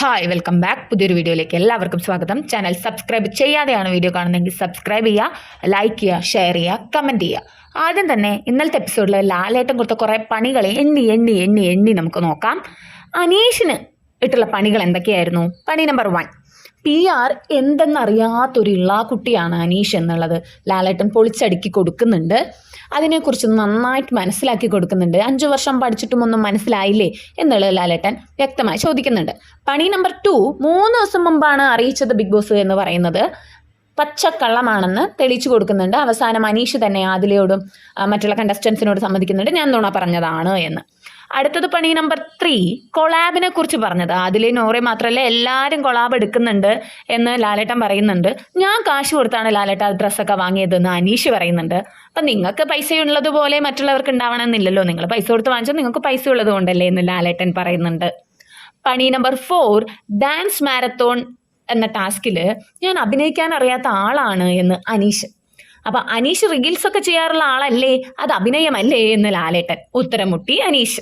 Hi welcome back പുതിയൊരു വീഡിയോയിലേക്ക് എല്ലാവർക്കും സ്വാഗതം. ചാനൽ സബ്സ്ക്രൈബ് ചെയ്യാതെയാണ് വീഡിയോ കാണുന്നതെങ്കിൽ സബ്സ്ക്രൈബ് ചെയ്യുക ലൈക്ക് ചെയ്യുക ഷെയർ ചെയ്യുക കമന്റ് ചെയ്യുക. ആദ്യം തന്നെ ഇന്നലത്തെ എപ്പിസോഡിൽ ലാലേട്ടൻ കൊടുത്ത കുറേ പണികൾ എണ്ണി എണ്ണി എണ്ണി എണ്ണി നമുക്ക് നോക്കാം. അനീഷിന് ഇട്ടുള്ള പണികൾ എന്തൊക്കെയായിരുന്നു? പണി നമ്പർ വൺ പി ആർ എന്തെന്നറിയാത്തൊരു ഇള്ളാക്കുട്ടിയാണ് അനീഷ് എന്നുള്ളത്. ലാലേട്ടൻ പൊളിച്ചടുക്കി കൊടുക്കുന്നുണ്ട്. അതിനെക്കുറിച്ച് നന്നായിട്ട് മനസ്സിലാക്കി കൊടുക്കുന്നുണ്ട്. അഞ്ചു വർഷം പഠിച്ചിട്ടും ഒന്നും മനസ്സിലായില്ലേ എന്നുള്ളത് ലാലേട്ടൻ വ്യക്തമായി ചോദിക്കുന്നുണ്ട്. പണി നമ്പർ ടു മൂന്ന് ദിവസം മുമ്പാണ് അറിയിച്ചത് ബിഗ് ബോസ് എന്ന് പറയുന്നത്. പച്ചക്കള്ളമാണെന്ന് തെളിയിച്ചു കൊടുക്കുന്നുണ്ട്. അവസാനം അനീഷ് തന്നെ ആദിലയോടും മറ്റുള്ള കണ്ടസ്റ്റൻസിനോട് സമ്മതിക്കുന്നുണ്ട്. ഞാൻ നുണ പറഞ്ഞതാണ് എന്ന്. അടുത്തത് പണി നമ്പർ ത്രീ കൊളാബിനെ കുറിച്ച് പറഞ്ഞത്. അതിലെ നോറെ മാത്രമല്ല എല്ലാവരും കൊളാബ് എടുക്കുന്നുണ്ട് എന്ന് ലാലേട്ടൻ പറയുന്നുണ്ട്. ഞാൻ കാശ് കൊടുത്താണ് ലാലേട്ട ഡ്രസ്സൊക്കെ വാങ്ങിയതെന്ന് അനീഷ് പറയുന്നുണ്ട്. അപ്പം നിങ്ങൾക്ക് പൈസ ഉള്ളതുപോലെ മറ്റുള്ളവർക്ക് ഉണ്ടാവണമെന്നില്ലല്ലോ. നിങ്ങൾ പൈസ കൊടുത്ത് വാങ്ങിച്ചാൽ നിങ്ങൾക്ക് പൈസ ഉള്ളത് കൊണ്ടല്ലേ എന്ന് ലാലേട്ടൻ പറയുന്നുണ്ട്. പണി നമ്പർ ഫോർ ഡാൻസ് മാരത്തോൺ എന്ന ടാസ്കിൽ ഞാൻ അഭിനയിക്കാൻ അറിയാത്ത ആളാണ് എന്ന് അനീഷ്. അപ്പം അനീഷ് റിഗിൽസ് ഒക്കെ ചെയ്യാറുള്ള ആളല്ലേ? അത് അഭിനയമല്ലേ എന്ന് ലാലേട്ടൻ ഉത്തരം മുട്ടി അനീഷ്.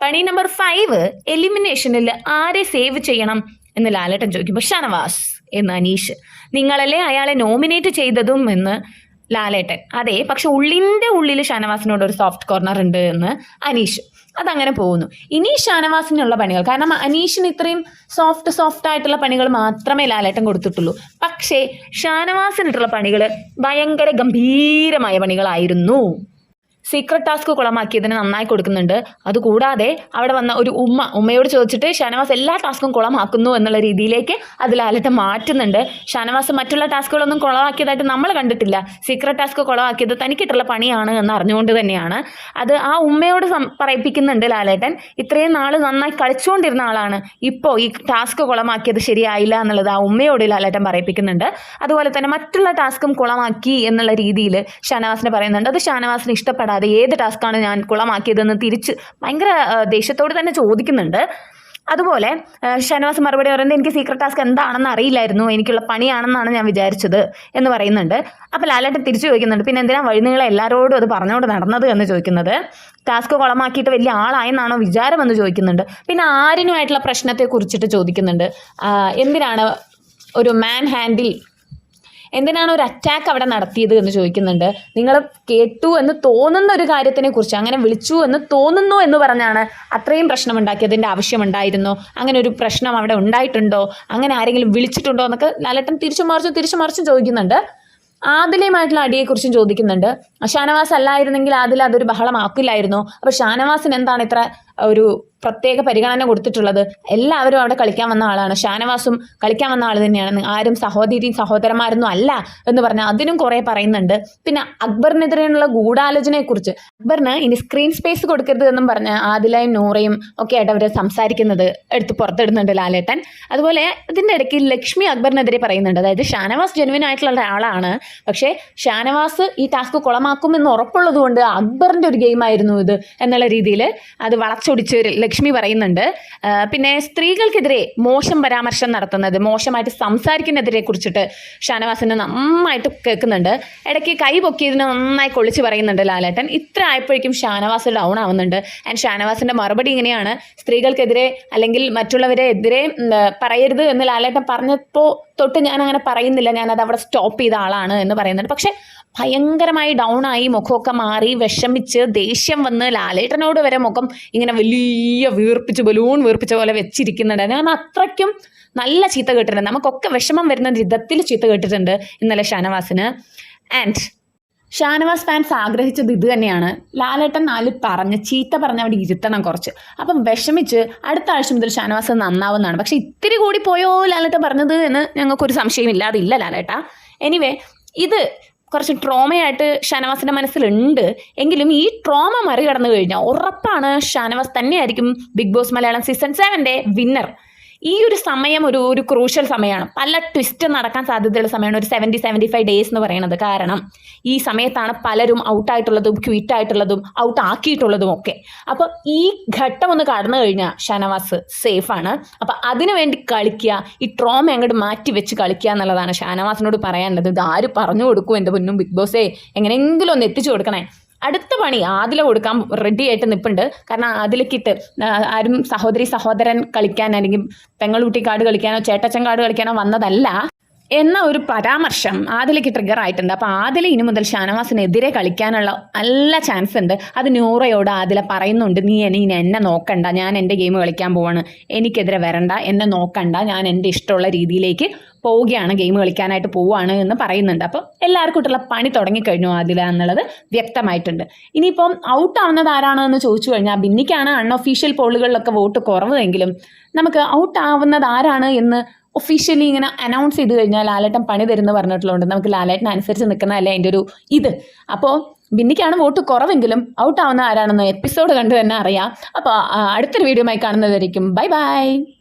പണി നമ്പർ ഫൈവ് എലിമിനേഷനിൽ ആരെ സേവ് ചെയ്യണം എന്ന് ലാലേട്ടൻ ചോദിക്കുമ്പോൾ ഷനവാസ് എന്ന് അനീഷ്. നിങ്ങളല്ലേ അയാളെ നോമിനേറ്റ് ചെയ്തതും എന്ന് ലാലേട്ടൻ. അതെ പക്ഷെ ഉള്ളിന്റെ ഉള്ളിൽ ഷാനവാസിനോട് ഒരു സോഫ്റ്റ് കോർണർ ഉണ്ട് എന്ന് അനീഷ്. അതങ്ങനെ പോകുന്നു. ഇനി ഷാനവാസിനുള്ള പണികൾ. കാരണം അനീഷിന് ഇത്രയും സോഫ്റ്റ് സോഫ്റ്റ് ആയിട്ടുള്ള പണികൾ മാത്രമേ ലാലേട്ടൻ കൊടുത്തിട്ടുള്ളൂ. പക്ഷേ ഷാനവാസിനിട്ടുള്ള പണികൾ ഭയങ്കര ഗംഭീരമായ പണികളായിരുന്നു. സീക്രട്ട് ടാസ്ക് കുളമാക്കിയതിന് നന്നായി കൊടുക്കുന്നുണ്ട്. അതുകൂടാതെ അവിടെ വന്ന ഒരു ഉമ്മ ഉമ്മയോട് ചോദിച്ചിട്ട് ഷാനവാസ് എല്ലാ ടാസ്കും കുളമാക്കുന്നു എന്നുള്ള രീതിയിലേക്ക് അത് ലാലേട്ടൻ മാറ്റുന്നുണ്ട്. ഷാനവാസ് മറ്റുള്ള ടാസ്കുകളൊന്നും കുളമാക്കിയതായിട്ട് നമ്മൾ കണ്ടിട്ടില്ല. സീക്രട്ട് ടാസ്ക് കുളമാക്കിയത് തനിക്കിട്ടുള്ള പണിയാണ് എന്ന് അറിഞ്ഞുകൊണ്ട് തന്നെയാണ്. അത് ആ ഉമ്മയോട് പറയിപ്പിക്കുന്നുണ്ട് ലാലേട്ടൻ. ഇത്രയും നാൾ നന്നായി കളിച്ചുകൊണ്ടിരുന്ന ആളാണ്. ഇപ്പോൾ ഈ ടാസ്ക് കുളമാക്കിയത് ശരിയായില്ല എന്നുള്ളത് ആ ഉമ്മയോട് ലാലേട്ടൻ പറയിപ്പിക്കുന്നുണ്ട്. അതുപോലെ തന്നെ മറ്റുള്ള ടാസ്കും കുളമാക്കി എന്നുള്ള രീതിയിൽ ഷാനവാസിനെ പറയുന്നുണ്ട്. അത് ഷാനവാസിന് ഇഷ്ടപ്പെടാതെ ഏത് ടാസ്ക്കാണ് ഞാൻ കുളമാക്കിയതെന്ന് തിരിച്ച് ഭയങ്കര ദേഷ്യത്തോട് തന്നെ ചോദിക്കുന്നുണ്ട്. അതുപോലെ ഷനവാസ് മറുപടി പറയുന്നത് എനിക്ക് സീക്രട്ട് ടാസ്ക് എന്താണെന്ന് അറിയില്ലായിരുന്നു എനിക്കുള്ള പണിയാണെന്നാണ് ഞാൻ വിചാരിച്ചത് എന്ന് പറയുന്നുണ്ട്. അപ്പോൾ ലാലേട്ടൻ തിരിച്ചു ചോദിക്കുന്നുണ്ട് പിന്നെ എന്തിനാ നിങ്ങളെ എല്ലാവരോടും അത് പറഞ്ഞുകൊണ്ട് നടന്നത്? എന്ന് ചോദിക്കുന്നത്. ടാസ്ക് കുളമാക്കിയിട്ട് വലിയ ആളായെന്നാണോ വിചാരമെന്ന് ചോദിക്കുന്നുണ്ട്. പിന്നെ ആരിനുമായിട്ടുള്ള പ്രശ്നത്തെ കുറിച്ചിട്ട് ചോദിക്കുന്നുണ്ട് എന്തിനാണ് ഒരു മാൻ ഹാൻഡിൽ എന്തിനാണ് ഒരു അറ്റാക്ക് അവിടെ നടത്തിയത് എന്ന് ചോദിക്കുന്നുണ്ട്. നിങ്ങൾ കേട്ടു എന്ന് തോന്നുന്ന ഒരു കാര്യത്തിനെ കുറിച്ച് അങ്ങനെ വിളിച്ചു എന്ന് തോന്നുന്നു എന്ന് പറഞ്ഞാണ് അത്രയും പ്രശ്നം ഉണ്ടാക്കിയതിന്റെ ആവശ്യമുണ്ടായിരുന്നോ അങ്ങനെ ഒരു പ്രശ്നം അവിടെ ഉണ്ടായിട്ടുണ്ടോ? അങ്ങനെ ആരെങ്കിലും വിളിച്ചിട്ടുണ്ടോ എന്നൊക്കെ ലാലേട്ടൻ തിരിച്ചു മറിച്ചും തിരിച്ചു മറിച്ചും ചോദിക്കുന്നുണ്ട്. ആദിലയുമായിട്ടുള്ള അടിയെക്കുറിച്ചും ചോദിക്കുന്നുണ്ട്. ഷാനവാസ് അല്ലായിരുന്നെങ്കിൽ ആദില അതൊരു ബഹളമാക്കില്ലായിരുന്നു. അപ്പോൾ ഷാനവാസിന് എന്താണ് ഇത്ര ഒരു പ്രത്യേക പരിഗണന കൊടുത്തിട്ടുള്ളത്? എല്ലാവരും അവിടെ കളിക്കാൻ വന്ന ആളാണ്. ഷാനവാസും കളിക്കാൻ വന്ന ആൾ തന്നെയാണ്. ആരും സഹോദരിയും സഹോദരന്മാരൊന്നും അല്ല എന്ന് പറഞ്ഞാൽ അതിനും കുറേ പറയുന്നുണ്ട്. പിന്നെ അക്ബറിനെതിരെയുള്ള ഗൂഢാലോചനയെക്കുറിച്ച്. അക്ബറിന് ഇനി സ്ക്രീൻ സ്പേസ് കൊടുക്കരുത് എന്നും പറഞ്ഞ് ആദിലയും നൂറയും ഒക്കെ ആയിട്ട് അവർ സംസാരിക്കുന്നത് എടുത്ത് പുറത്തിടുന്നുണ്ട് ലാലേട്ടൻ. അതുപോലെ ഇതിന്റെ ഇടയ്ക്ക് ലക്ഷ്മി അക്ബറിനെതിരെ പറയുന്നുണ്ട്. അതായത് ഷാനവാസ് ജെനുവിൻ ആയിട്ടുള്ള ആളാണ് പക്ഷേ ഷാനവാസ് ഈ ടാസ്ക് കുളമാക്കുമെന്ന് ഉറപ്പുള്ളത് കൊണ്ട് അക്ബറിന്റെ ഒരു ഗെയിമായിരുന്നു ഇത് എന്നുള്ള രീതിയിൽ അത് വളച്ചൊടിച്ച് ലക്ഷ്മി പറയുന്നുണ്ട്. പിന്നെ സ്ത്രീകൾക്കെതിരെ മോശം പരാമർശം നടത്തുന്നത് മോശമായിട്ട് സംസാരിക്കുന്നതിനെ കുറിച്ചിട്ട് ഷാനവാസിന് നന്നായിട്ട് കേൾക്കുന്നുണ്ട്. ഇടയ്ക്ക് കൈ പൊക്കിയതിന് നന്നായി കൊള്ളിച്ച് പറയുന്നുണ്ട് ലാലേട്ടൻ. ഇത്ര ആയപ്പോഴേക്കും ഷാനവാസ് ഡൗൺ ആവുന്നുണ്ട്. ആൻഡ് ഷാനവാസിന്റെ മറുപടി ഇങ്ങനെയാണ്. സ്ത്രീകൾക്കെതിരെ അല്ലെങ്കിൽ മറ്റുള്ളവരെ എതിരെ പറയരുത് എന്ന് ലാലേട്ടൻ പറഞ്ഞപ്പോൾ തൊട്ട് ഞാൻ അങ്ങനെ പറയുന്നില്ല. ഞാനത് അവിടെ സ്റ്റോപ്പ് ചെയ്ത ആളാണ് എന്ന് പറയുന്നുണ്ട്. പക്ഷേ ഭയങ്കരമായി ഡൗൺ ആയി മുഖമൊക്കെ മാറി വിഷമിച്ച് ദേഷ്യം വന്ന് ലാലേട്ടനോട് വരെ മുഖം ഇങ്ങനെ വലിയ വീർപ്പിച്ച് ബലൂൺ വീർപ്പിച്ച പോലെ വെച്ചിരിക്കുന്നുണ്ട്. ഞാൻ അത്രയ്ക്കും നല്ല ചീത്ത കേട്ടിട്ടുണ്ട്. നമുക്കൊക്കെ വിഷമം വരുന്ന വിധത്തിൽ ചീത്ത കേട്ടിട്ടുണ്ട് ഇന്നലെ ഷാനവാസിന്. ആൻഡ് ഷാനവാസ് ഫാൻസ് ആഗ്രഹിച്ചത് ഇത് തന്നെയാണ്. ലാലേട്ടൻ നാല് പറഞ്ഞ് ചീത്ത പറഞ്ഞ് അവിടെ ഇരുത്തണം കുറച്ച്. അപ്പം വിഷമിച്ച് അടുത്ത ആഴ്ച മുതൽ ഷാനവാസ് നന്നാവുന്നതാണ്. പക്ഷെ ഇത്തിരി കൂടി പോയോ ലാലേട്ടൻ പറഞ്ഞത് എന്ന് ഞങ്ങൾക്കൊരു സംശയമില്ലാതില്ല ലാലേട്ട. എനിവേ ഇത് കുറച്ച് ട്രോമയായിട്ട് ഷാനവാസിന്റെ മനസ്സിലുണ്ട്. എങ്കിലും ഈ ട്രോമ മറികടന്നു കഴിഞ്ഞാൽ ഉറപ്പാണ് ഷാനവാസ് തന്നെയായിരിക്കും ബിഗ് ബോസ് മലയാളം സീസൺ സെവന്റെ വിന്നർ ഈ ഒരു സമയം ഒരു ഒരു ക്രൂഷ്യൽ സമയമാണ് പല ട്വിസ്റ്റ് നടക്കാൻ സാധ്യതയുള്ള സമയമാണ് ഒരു സെവന്റി സെവന്റി ഫൈവ് ഡേയ്സ് എന്ന് പറയുന്നത്. കാരണം ഈ സമയത്താണ് പലരും ഔട്ടായിട്ടുള്ളതും ക്വിറ്റ് ആയിട്ടുള്ളതും ഔട്ട് ആക്കിയിട്ടുള്ളതും ഒക്കെ. അപ്പോൾ ഈ ഘട്ടം ഒന്ന് കടന്നു കഴിഞ്ഞാൽ ഷാനവാസ് സേഫാണ് അപ്പോൾ അതിനു വേണ്ടി കളിക്കുക ഈ ട്രോമ അങ്ങോട്ട് മാറ്റി വെച്ച് കളിക്കുക എന്നുള്ളതാണ് ഷാനവാസിനോട് പറയാനുള്ളത്. ഇത് ആര് പറഞ്ഞു കൊടുക്കും എന്റെ പൊന്നും ബിഗ് ബോസേ? എങ്ങനെയെങ്കിലും ഒന്ന് എത്തിച്ചു കൊടുക്കണേ. അടുത്ത പണി ആദില കൊടുക്കാൻ റെഡി ആയിട്ട് നിൽപ്പുണ്ട് കാരണം ആദിലക്കിട്ട് ആരും സഹോദരി സഹോദരൻ കളിക്കാൻ അല്ലെങ്കിൽ പെങ്ങളുട്ടി കാർഡ് കളിക്കാനോ ചേട്ടച്ചൻ കാർഡ് കളിക്കാനോ വന്നതല്ല. എന്ന ഒരു പരാമർശം ആദിലേക്ക് ട്രിഗർ ആയിട്ടുണ്ട്. അപ്പോൾ ആദില ഇനി മുതൽ ഷാനവാസിനെതിരെ കളിക്കാനുള്ള നല്ല ചാൻസ് ഉണ്ട്. അത് നൂറയോട് ആദില പറയുന്നുണ്ട് നീ എന്നെ ഇനി എന്നെ നോക്കണ്ട. ഞാൻ എന്റെ ഗെയിം കളിക്കാൻ പോവാണ്. എനിക്കെതിരെ വരണ്ട. എന്നെ നോക്കണ്ട. ഞാൻ എന്റെ ഇഷ്ടമുള്ള രീതിയിലേക്ക് പോവുകയാണ്. ഗെയിം കളിക്കാനായിട്ട് പോവുകയാണ് എന്ന് പറയുന്നുണ്ട്. അപ്പോൾ എല്ലാവർക്കും ഇട്ടുള്ള പണി തുടങ്ങിക്കഴിഞ്ഞു ആദില എന്നുള്ളത് വ്യക്തമായിട്ടുണ്ട്. ഇനിയിപ്പം ഔട്ട് ആവുന്നത് ആരാണെന്ന് ചോദിച്ചു കഴിഞ്ഞാൽ ബിന്നിക്കാണ് അൺഒഫീഷ്യൽ പോളുകളിലൊക്കെ വോട്ട് കുറവെങ്കിലും നമുക്ക് ഔട്ട് ആവുന്നത് ആരാണ് എന്ന് ഒഫീഷ്യലി ഇങ്ങനെ അനൗൺസ് ചെയ്ത് കഴിഞ്ഞാൽ ലാലേട്ടൻ പണി തരുമെന്ന് പറഞ്ഞിട്ടുള്ളതുകൊണ്ട് നമുക്ക് ലാലേട്ടൻ അനുസരിച്ച് നിൽക്കുന്നതല്ലേ അതിന്റെ ഒരു ഇത്. അപ്പോൾ ബിന്നിക്കാണ് വോട്ട് കുറവെങ്കിലും ഔട്ടാവുന്ന ആരാണെന്ന് എപ്പിസോഡ് കണ്ടു തന്നെ അറിയാം. അപ്പോൾ അടുത്തൊരു വീഡിയോ ആയി കാണുന്നതായിരിക്കും. Bye bye